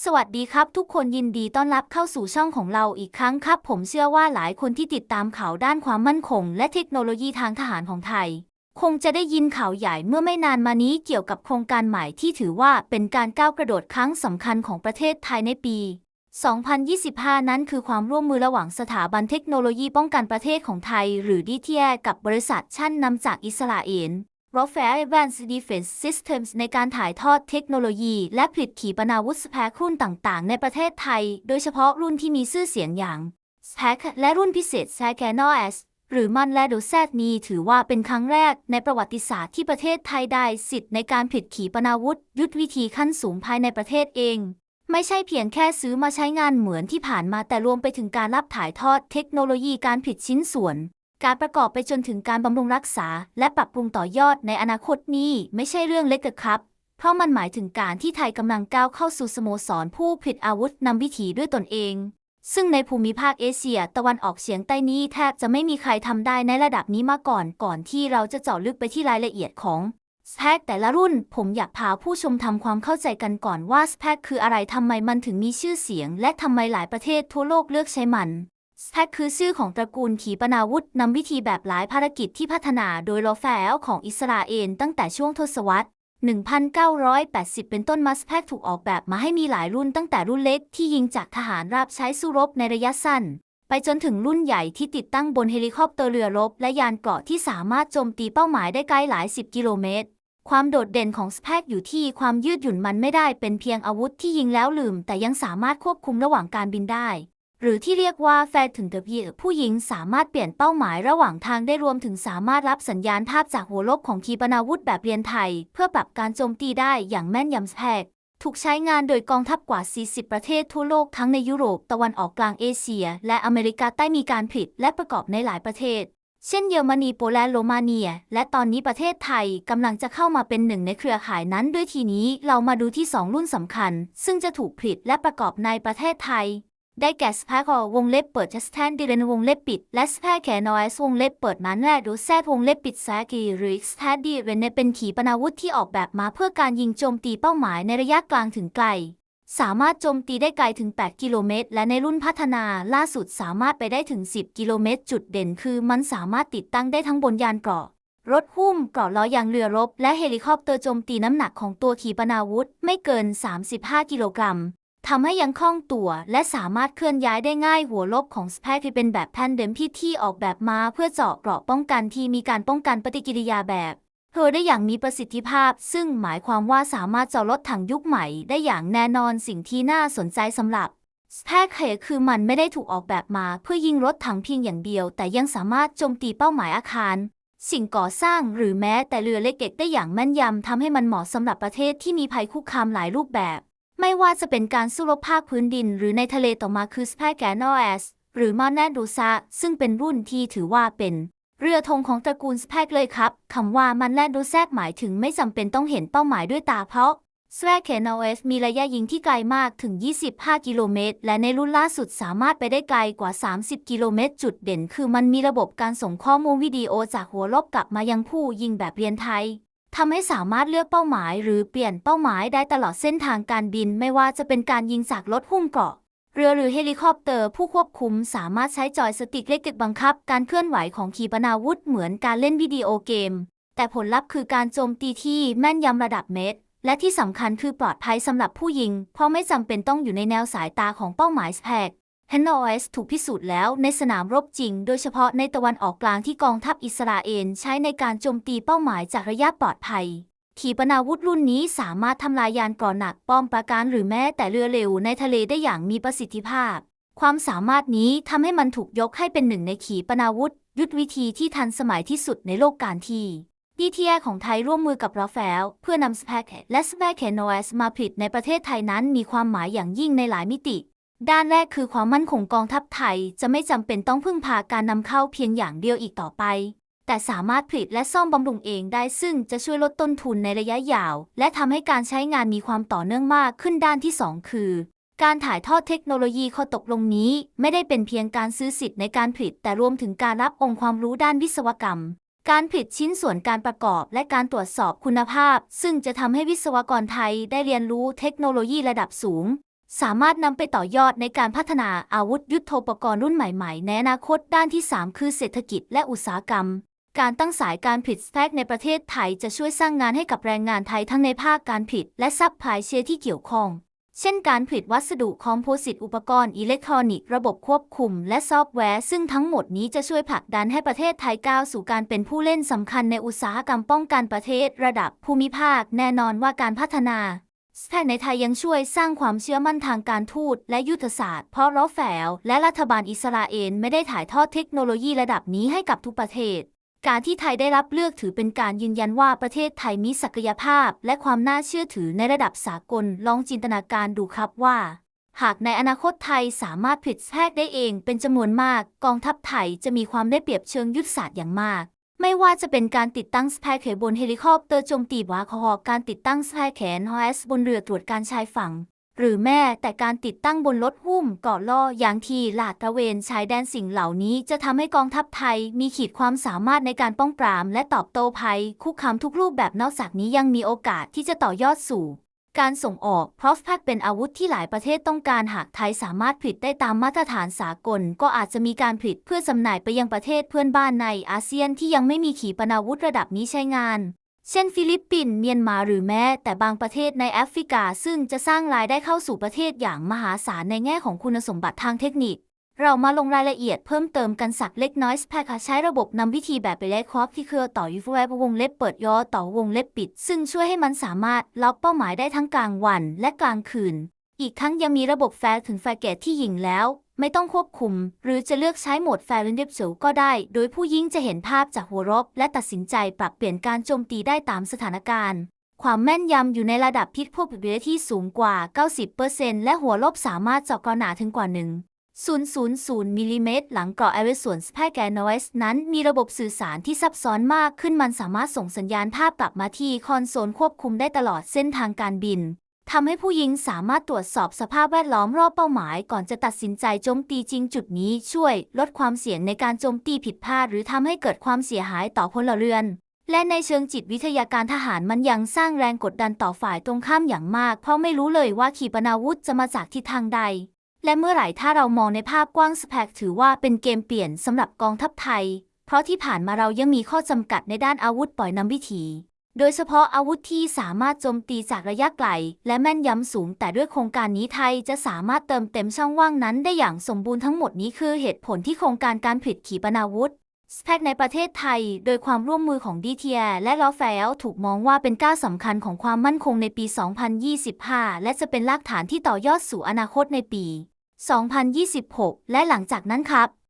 สวัสดีครับทุกคนยินดีต้อนรับเข้าสู่ช่องของเราอีกครั้งครับ ผมเชื่อว่าหลายคนที่ติดตามข่าวด้านความมั่นคง และเทคโนโลยีทางทหารของไทย คงจะได้ยินข่าวใหญ่เมื่อไม่นานมานี้เกี่ยวกับโครงการใหม่ที่ถือว่าเป็นการก้าวกระโดดครั้งสำคัญของประเทศไทยในปี 2025 นั้นคือความร่วมมือระหว่างสถาบันเทคโนโลยีป้องกันประเทศของไทย หรือดีเทียกับบริษัทชั้นนำจากอิสราเอล r o f a e Advanced Defense Systems ในการถ่ายทอดเทคโนโลยี และผลิตขีปนาวุธสแปครุ่นต่างๆ ในประเทศไทย โดยเฉพาะรุ่นที่มีชื่อเสียงอย่าง s p a c และรุ่นพิเศษ s a c a n o S หรือมันและดูแซดนี้ถือว่าเป็นครั้งแรกในประวัติศาสตร์ที่ประเทศไทยได้สิทธิ์ในการผลิตขีปนาวุธ ยุทธวิธีขั้นสูงภายในประเทศเอง ไม่ใช่เพียงแค่ซื้อมาใช้งานเหมือนที่ผ่านมาแต่รวมไปถึงการรับถ่ายทอดเทคโนโลยีการผลิตชิ้นส่วน การประกอบไปจนถึงการบำรุงรักษา และปรับปรุงต่อยอดในอนาคตนี้ไม่ใช่เรื่องเล็กครับ เพราะมันหมายถึงการที่ไทยกำลังก้าวเข้าสู่สโมสรผู้ผลิตอาวุธนำวิถีด้วยตนเอง ซึ่งในภูมิภาคเอเชียตะวันออกเฉียงใต้นี้แทบจะไม่มีใครทำได้ในระดับนี้มาก่อน ก่อนที่เราจะเจาะลึกไปที่รายละเอียดของสแปคแต่ละรุ่นผมอยากพาผู้ชมทำความเข้าใจกันก่อนว่าสแปคคืออะไรทำไมมันถึงมีชื่อเสียง และทำไมหลายประเทศทั่วโลกเลือกใช้มัน สแปคคือชื่อของตระกูลขีปนาวุธนำวิธีแบบหลายภารกิจที่พัฒนาโดยโรแฟลของอิสราเอลตั้งแต่ช่วงทศวรรษ 1980 เป็นต้นมาสแปคถูกออกแบบมาให้มีหลายรุ่นตั้งแต่รุ่นเล็กที่ยิงจากทหารราบใช้สู้รบในระยะสั้น ไปจนถึงรุ่นใหญ่ที่ติดตั้งบนเฮลิคอปเตอร์เรือรบ และยานเกราะที่สามารถโจมตีเป้าหมายได้ไกลหลายสิบกิโลเมตรความโดดเด่นของสแปคอยู่ที่ความยืดหยุ่นมันไม่ได้เป็นเพียงอาวุธที่ยิงแล้วลืม แต่ยังสามารถควบคุมระหว่างการบินได้ หรือที่เรียกว่าแฟร์ถึงเดพีผู้หญิงสามารถเปลี่ยนเป้าหมายระหว่างทางได้รวมถึงสามารถรับสัญญาณภาพจากหัวลบของขีปนาวุธแบบเรียนไทย เพื่อปรับการโจมตีได้อย่างแม่นยำแปกถูกใช้งานโดยกองทัพกว่า 40 ประเทศทั่วโลกทั้งในยุโรปตะวันออกกลางเอเชีย และอเมริกาใต้มีการผลิตและประกอบในหลายประเทศ เช่นเยอรมนีโปแลนด์โรมาเนีย และตอนนี้ประเทศไทยกำลังจะเข้ามาเป็นหนึ่งในเครือข่ายนั้น ด้วยทีนี้เรามาดูที่ 2 รุ่นสำคัญ ซึ่งจะถูกผลิตและประกอบในประเทศไทย ได้แก่สแปควงเล็บเปิดสแตนดิเรนวงเล็บปิด และสแปคแคนอสวงเล็บเปิดนั้นและดูแซดวงเล็บปิดแซกีหรือสแตนดิเรนเป็นขีปนาวุธที่ออกแบบมาเพื่อการยิงโจมตีเป้าหมายในระยะกลางถึงไกล สามารถโจมตีได้ไกลถึง 8 กิโลเมตร และในรุ่นพัฒนาล่าสุดสามารถไปได้ถึง 10 กิโลเมตร จุดเด่นคือมันสามารถติดตั้งได้ทั้งบนยานเกราะรถหุ้มเกราะล้อยางเรือรบ และเฮลิคอปเตอร์โจมตีน้ำหนักของตัวขีปนาวุธไม่เกิน 35 กิโลกรัม ทำให้ยังคล่องตัว และสามารถเคลื่อนย้ายได้ง่ายหัวลบของสเปคที่เป็นแบบแพนเดมที่ที่ออกแบบมาเพื่อเจาะเกราะป้องกันที่มีการป้องกันปฏิกิริยาแบบเธอได้อย่างมีประสิทธิภาพ ซึ่งหมายความว่าสามารถเจาะรถถังยุคใหม่ได้อย่างแน่นอนสิ่งที่น่าสนใจสำหรับสเปคเหคือมันไม่ได้ถูกออกแบบมาเพื่อยิงรถถังเพียงอย่างเดียว แต่ยังสามารถโจมตีเป้าหมายอาคาร สิ่งก่อสร้างหรือแม้แต่เรือเล็กๆได้อย่างแม่นยำทำให้มันเหมาะสำหรับประเทศที่มีภัยคุกคามหลายรูปแบบ ไม่ว่าจะเป็นการสู้รบภาคพื้นดิน หรือในทะเลต่อมาคือสเปคแกนอสหรือมาแนดูซาซึ่งเป็นรุ่นที่ถือว่าเป็นเรือธงของตระกูลสเปกเลยครับ คำว่ามันแลนดูแซดหมายถึงไม่จำเป็นต้องเห็นเป้าหมายด้วยตาเพราะสแวกเคนอสมีระยะยิงที่ไกลมากถึง 25 กิโลเมตร และในรุ่นล่าสุดสามารถไปได้ไกลกว่า 30 กิโลเมตร จุดเด่น คือมันมีระบบการส่งข้อมูลวิดีโอจากหัวลบกลับมายังผู้ยิงแบบเรียนไทย ทำให้สามารถเลือกเป้าหมายหรือเปลี่ยนเป้าหมายได้ตลอดเส้นทางการบิน ไม่ว่าจะเป็นการยิงจากรถหุ้มเกราะ เรือหรือเฮลิคอปเตอร์ ผู้ควบคุมสามารถใช้จอยสติ๊กเล็กๆบังคับ การเคลื่อนไหวของขีปนาวุธเหมือนการเล่นวิดีโอเกม แต่ผลลัพธ์คือการโจมตีที่แม่นยำระดับเมตร และที่สำคัญคือปลอดภัยสำหรับผู้ยิง เพราะไม่จำเป็นต้องอยู่ในแนวสายตาของเป้าหมายส แปก h n o s ถูกพิสูจน์แล้วในสนามรบจริง โดยเฉพาะในตะวันออกกลางที่กองทัพอิสราเอลใช้ในการโจมตีเป้าหมายจากระยะปลอดภัย ขีปนาวุธรุ่นนี้สามารถทำลายยานก่อหนักป้อมปราการหรือแม้แต่เรือเร็วในทะเลได้อย่างมีประสิทธิภาพ ความสามารถนี้ทำให้มันถูกยกให้เป็นหนึ่งในขีปนาวุธ ยุทธวิธีที่ทันสมัยที่สุดในโลกการที่ดีทีของไทยร่วมมือกับราฟาลเพื่อนำสเปคและสเปคเคนโอสมาผลิตในประเทศไทยนั้นมีความหมายอย่างยิ่งในหลายมิติ ด้านแรกคือความมั่นคงกองทัพไทยจะไม่จำเป็นต้องพึ่งพาการนำเข้าเพียงอย่างเดียวอีกต่อไป แต่สามารถผลิตและซ่อมบำรุงเองได้ซึ่งจะช่วยลดต้นทุนในระยะยาว และทำให้การใช้งานมีความต่อเนื่องมากขึ้นด้านที่ 2 คือ การถ่ายทอดเทคโนโลยีข้อตกลงนี้ ไม่ได้เป็นเพียงการซื้อสิทธิ์ในการผลิต แต่รวมถึงการรับองค์ความรู้ด้านวิศวกรรม การผลิตชิ้นส่วนการประกอบ และการตรวจสอบคุณภาพ ซึ่งจะทำให้วิศวกรไทยได้เรียนรู้เทคโนโลยีระดับสูง สามารถนำไปต่อยอดในการพัฒนาอาวุธยุโทโธปกรณ์รุ่นใหม่ๆ ในอนาคตด้านที่ 3 คือเศรษฐกิจและอุตสาหกรรม การตั้งสายการผลิตสแต็กในประเทศไทยจะช่วยสร้างงานให้กับแรงงานไทยทั้งในภาคการผลิตและซัพพลายเชนที่เกี่ยวข้อง เช่นการผลิตวัสดุคอมโพสิตอุปกรณ์อิเล็กทรอนิกส์ระบบควบคุม และซอฟต์แวร์ ซึ่งทั้งหมดนี้จะช่วยผลักดันให้ประเทศไทยก้าวสู่การเป็นผู้เล่นสำคัญในอุตสาหกรรมป้องกันประเทศ ระดับภูมิภาค แน่นอนว่าการพัฒนา สแต็กในไทยยังช่วยสร้างความเชื่อมั่นทางการทูตและยุทธศาสตร์ เพราะรอแฝลและรัฐบาลอิสราเอลไม่ได้ถ่ายทอดเทคโนโลยีระดับนี้ให้กับทุกประเทศ การที่ไทยได้รับเลือกถือเป็นการยืนยันว่าประเทศไทยมีศักยภาพ และความน่าเชื่อถือในระดับสากล ลองจินตนาการดูครับว่า หากในอนาคตไทยสามารถผลิตแพทย์ได้เองเป็นจำนวนมาก กองทัพไทยจะมีความได้เปรียบเชิงยุทธศาสตร์อย่างมาก ไม่ว่าจะเป็นการติดตั้งสแพร์แขนบนเฮลิคอปเตอร์โจมตีวาคอการติดตั้งสแพร์แขนฮอสบนเรือตรวจการชายฝั่ง หรือแม้แต่การติดตั้งบนรถหุ้มเกาะล่ออย่างทีลาดตระเวนชายแดนสิ่งเหล่านี้จะทำให้กองทัพไทยมีขีดความสามารถในการป้องปราม และตอบโต้ภัยคุกคามทุกรูปแบบนอกจากนี้ยังมีโอกาสที่จะต่อยอดสู่ การส่งออกพราะแพคเป็นอาวุธที่หลายประเทศต้องการหากไทยสามารถผลิตได้ตามมาตรฐานสากล ก็อาจจะมีการผลิตเพื่อจำหน่ายไปยังประเทศเพื่อนบ้านในอาเซียนที่ยังไม่มีขีปนาวุธระดับนี้ใช้งาน เช่น ฟิลิปปินส์เมียนมาหรือแม้ แต่บางประเทศในแอฟริกา ซึ่งจะสร้างรายได้เข้าสู่ประเทศอย่างมหาศาลในแง่ของคุณสมบัติทางเทคนิค เรามาลงรายละเอียดเพิ่มเติมกันสักเล็กน้อยสแพคใช้ระบบนำวิธีแบบไปแลกครอบที่เครือต่อยูฟแวบวงเล็บเปิดย่อต่อวงเล็บปิด ซึ่งช่วยให้มันสามารถล็อกเป้าหมายได้ทั้งกลางวันและกลางคืน อีกทั้งยังมีระบบแฟร์ถึงแฟร์เกตที่ยิงแล้ว ไม่ต้องควบคุม หรือจะเลือกใช้โหมดแฟร์เรนเดบเซลก็ได้ โดยผู้ยิงจะเห็นภาพจากหัวรบ และตัดสินใจปรับเปลี่ยนการโจมตีได้ตามสถานการณ์ความแม่นยำอยู่ในระดับพิษพบเบที่สูงกว่า 90%และหัวลบสามารถเจาะกระหนาถึงกว่า1 000มิลลิเมตรหลังเกาะเอเวส่วนสแพแกนอสนั้นมีระบบสื่อสารที่ซับซ้อนมากขึ้นมันสามารถส่งสัญญาณภาพกลับมาที่คอนโซลควบคุมได้ตลอดเส้นทางการบินทำให้ผู้ยิงสามารถตรวจสอบสภาพแวดล้อมรอบเป้าหมาย ก่อนจะตัดสินใจโจมตีจริงจุดนี้ช่วย ลดความเสี่ยงในการโจมตีผิดพลาด หรือทำให้เกิดความเสียหายต่อพลเรือน และในเชิงจิตวิทยาการทหารมันยังสร้างแรงกดดันต่อฝ่ายตรงข้ามอย่างมาก เพราะไม่รู้เลยว่าขีปนาวุธจะมาจากทิศทางใด และเมื่อไหร่ถ้าเรามองในภาพกว้างสแพกถือว่าเป็นเกมเปลี่ยนสำหรับกองทัพไทย เพราะที่ผ่านมาเรายังมีข้อจำกัดในด้านอาวุธปล่อยนำวิถี โดยเฉพาะอาวุธที่สามารถโจมตีจากระยะไกล และแม่นยำสูง แต่ด้วยโครงการนี้ไทยจะสามารถเติมเต็มช่องว่างนั้นได้อย่างสมบูรณ์ทั้งหมดนี้คือเหตุผลที่โครงการการผลิตขีปนาวุธสแพกในประเทศไทย โดยความร่วมมือของดีเทียและลอแฟลถูกมองว่าเป็นก้าวสำคัญของความมั่นคงในปี 2025 และจะเป็นรากฐานที่ต่อยอดสู่อนาคตในปี 2026 และหลังจากนั้นครับ